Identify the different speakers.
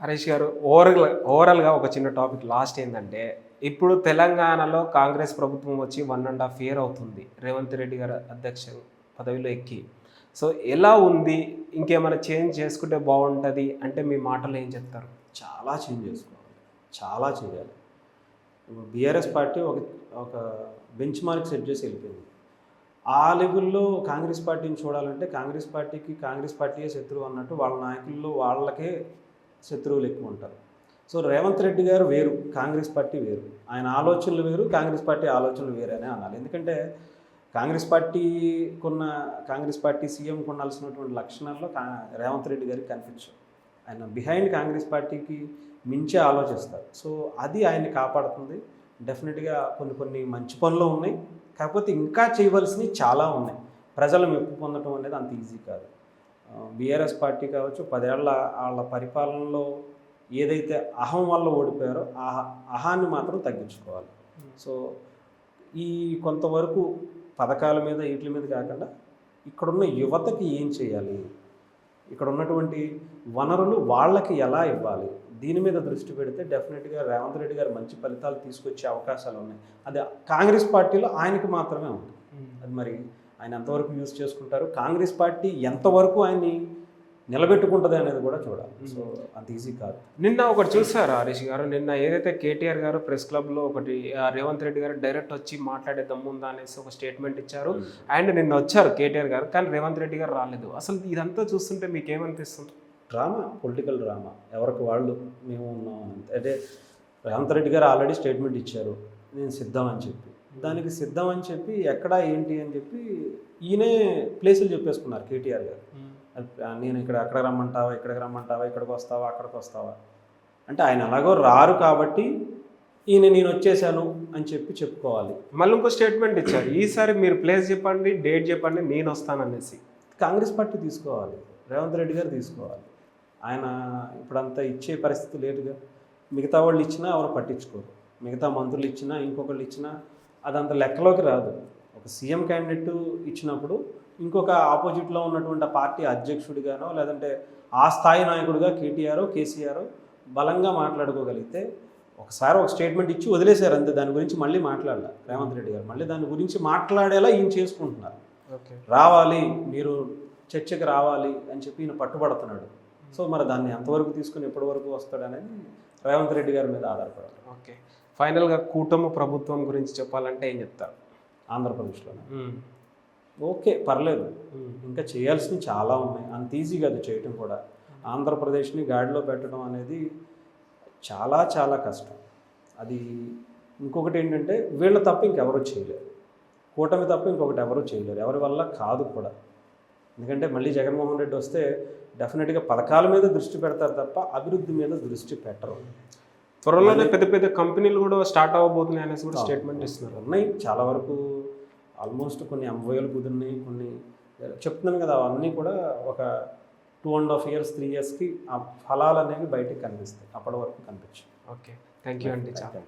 Speaker 1: హరీష్ గారు ఓవరాల్ ఓవరాల్గా ఒక చిన్న టాపిక్ లాస్ట్ ఏంటంటే ఇప్పుడు తెలంగాణలో కాంగ్రెస్ ప్రభుత్వం వచ్చి వన్ అండ్ హాఫ్ ఇయర్ అవుతుంది రేవంత్ రెడ్డి గారు అధ్యక్ష పదవిలో ఎక్కి. సో ఎలా ఉంది? ఇంకేమైనా చేంజ్ చేసుకుంటే బాగుంటుంది? అంటే మీ మాటలు ఏం చెప్తారు?
Speaker 2: చాలా చేంజ్ చేసుకోవాలి. చాలా చేయాలి. బీఆర్ఎస్ పార్టీ ఒక ఒక బెంచ్ మార్క్ సెట్ చేసి వెళ్ళిపోయింది. ఆ లెవెల్లో కాంగ్రెస్ పార్టీని చూడాలంటే కాంగ్రెస్ పార్టీకి కాంగ్రెస్ పార్టీయే శత్రువు అన్నట్టు వాళ్ళ నాయకుల్లో వాళ్ళకే శత్రువులు ఎక్కువ ఉంటారు సో రేవంత్ రెడ్డి గారు వేరు కాంగ్రెస్ పార్టీ వేరు. ఆయన ఆలోచనలు వేరు కాంగ్రెస్ పార్టీ ఆలోచనలు వేరే అనే అనాలి. ఎందుకంటే కాంగ్రెస్ పార్టీకున్న కాంగ్రెస్ పార్టీ సీఎం ఉండాల్సినటువంటి లక్షణాల్లో కా రేవంత్ రెడ్డి గారికి కనిపించవు. ఆయన బిహైండ్ కాంగ్రెస్ పార్టీకి మించే ఆలోచిస్తారు. సో అది ఆయన్ని కాపాడుతుంది. డెఫినెట్గా కొన్ని కొన్ని మంచి పనులు ఉన్నాయి. కాకపోతే ఇంకా చేయవలసినవి చాలా ఉన్నాయి. ప్రజల మెప్పు పొందడం అనేది అంత ఈజీ కాదు. బీఆర్ఎస్ పార్టీ కావచ్చు పదేళ్ళ వాళ్ళ పరిపాలనలో ఏదైతే అహం వల్ల ఓడిపోయారో ఆ అహాన్ని మాత్రం తగ్గించుకోవాలి. సో ఈ కొంతవరకు పథకాల మీద వీటి మీద కాకుండా ఇక్కడున్న యువతకి ఏం చేయాలి? ఇక్కడ ఉన్నటువంటి వనరులు వాళ్ళకి ఎలా ఇవ్వాలి? దీని మీద దృష్టి పెడితే డెఫినెట్గా రేవంత్ రెడ్డి గారు మంచి ఫలితాలు తీసుకొచ్చే అవకాశాలు ఉన్నాయి. అది కాంగ్రెస్ పార్టీలో ఆయనకి మాత్రమే ఉంది. అది మరి ఆయన ఎంతవరకు యూజ్ చేసుకుంటారు? కాంగ్రెస్ పార్టీ ఎంతవరకు ఆయన్ని నిలబెట్టుకుంటుంది అనేది కూడా చూడాలి. సో అంత ఈజీ కాదు.
Speaker 1: నిన్న ఒకటి చూసారు హరీష్ గారు? నిన్న ఏదైతే కేటీఆర్ గారు ప్రెస్ క్లబ్లో ఒకటి రేవంత్ రెడ్డి గారు డైరెక్ట్ వచ్చి మాట్లాడే దమ్ముందా అనేసి ఒక స్టేట్మెంట్ ఇచ్చారు. అండ్ నిన్న వచ్చారు కేటీఆర్ గారు కానీ రేవంత్ రెడ్డి గారు రాలేదు. అసలు ఇదంతా చూస్తుంటే మీకు ఏమనిపిస్తుంది
Speaker 2: డ్రామా? Political drama. ఎవరికి వాళ్ళు మేము ఉన్నాం. అంటే రేవంత్ రెడ్డి గారు ఆల్రెడీ స్టేట్మెంట్ ఇచ్చారు. నేను సిద్ధం అని చెప్పి. దానికి సిద్ధం అని చెప్పి ఎక్కడ ఏంటి అని చెప్పి ఈయనే ప్లేసులు చెప్పేసుకున్నారు కేటీఆర్ గారు. నేను ఇక్కడ అక్కడ రమ్మంటావా ఇక్కడికి రమ్మంటావా ఇక్కడికి వస్తావా అక్కడికి వస్తావా? అంటే ఆయన ఎలాగో రారు కాబట్టి ఈయన నేను వచ్చేసాను అని చెప్పి చెప్పుకోవాలి.
Speaker 1: మళ్ళీ ఇంకో స్టేట్మెంట్ ఇచ్చారు ఈసారి మీరు ప్లేస్ చెప్పండి డేట్ చెప్పండి నేను వస్తాను అనేసి.
Speaker 2: కాంగ్రెస్ పార్టీ తీసుకోవాలి రేవంత్ రెడ్డి గారు తీసుకోవాలి. ఆయన ఇప్పుడంతా ఇచ్చే పరిస్థితి లేదుగా మిగతా వాళ్ళు ఇచ్చినా ఎవరు పట్టించుకోరు. మిగతా మంత్రులు ఇచ్చినా ఇంకొకళ్ళు ఇచ్చినా అదంత లెక్కలోకి రాదు. ఒక సీఎం క్యాండిడేట్ ఇచ్చినప్పుడు ఇంకొక ఆపోజిట్లో ఉన్నటువంటి పార్టీ అధ్యక్షుడిగానో లేదంటే ఆ స్థాయి నాయకుడిగా కేటీఆర్ కేసీఆర్ బలంగా మాట్లాడుకోగలిగితే ఒకసారి ఒక స్టేట్మెంట్ ఇచ్చి వదిలేశారు అంతే. దాని గురించి మళ్ళీ మాట్లాడాలి రేవంత్ రెడ్డి గారు. మళ్ళీ దాని గురించి మాట్లాడేలా ఈయన చేసుకుంటున్నారు.
Speaker 1: ఓకే.
Speaker 2: రావాలి మీరు చర్చకి రావాలి అని చెప్పి ఈయన పట్టుబడుతున్నాడు. సో మరి దాన్ని ఎంతవరకు తీసుకుని ఎప్పటి వరకు వస్తాడు అనేది రేవంత్ రెడ్డి గారి మీద ఆధారపడాలి.
Speaker 1: ఓకే. ఫైనల్గా కూటమి ప్రభుత్వం గురించి చెప్పాలంటే ఏం చెప్తారు?
Speaker 2: ఆంధ్రప్రదేశ్లోనే. ఓకే పర్లేదు. ఇంకా చేయాల్సినవి చాలా ఉన్నాయి. అంత ఈజీ కాదు చేయటం కూడా. ఆంధ్రప్రదేశ్ని గాడిలో పెట్టడం అనేది చాలా చాలా కష్టం. అది ఇంకొకటి ఏంటంటే వీళ్ళ తప్ప ఇంకెవరూ చేయలేరు. కూటమి తప్ప ఇంకొకటి ఎవరూ చేయలేరు. ఎవరి వల్ల కాదు కూడా. ఎందుకంటే మళ్ళీ జగన్మోహన్ రెడ్డి వస్తే డెఫినెట్గా పథకాల మీద దృష్టి పెడతారు తప్ప అభివృద్ధి మీద దృష్టి పెట్టరు.
Speaker 1: త్వరలోనే పెద్ద పెద్ద కంపెనీలు కూడా స్టార్ట్ అవ్వబోతున్నాయి అనేసి కూడా స్టేట్మెంట్ ఇస్తున్నారు.
Speaker 2: ఉన్నాయి. చాలా వరకు ఆల్మోస్ట్ కొన్ని ఎంఓఏలు కుదిరినాయి కొన్ని చెప్తున్నాను కదా అవన్నీ కూడా ఒక two and half years three ఇయర్స్కి ఆ ఫలాలు అనేవి బయటికి కనిపిస్తాయి. అప్పటి వరకు కనిపించవు.
Speaker 1: ఓకే. థ్యాంక్ యూ అండి చాలా.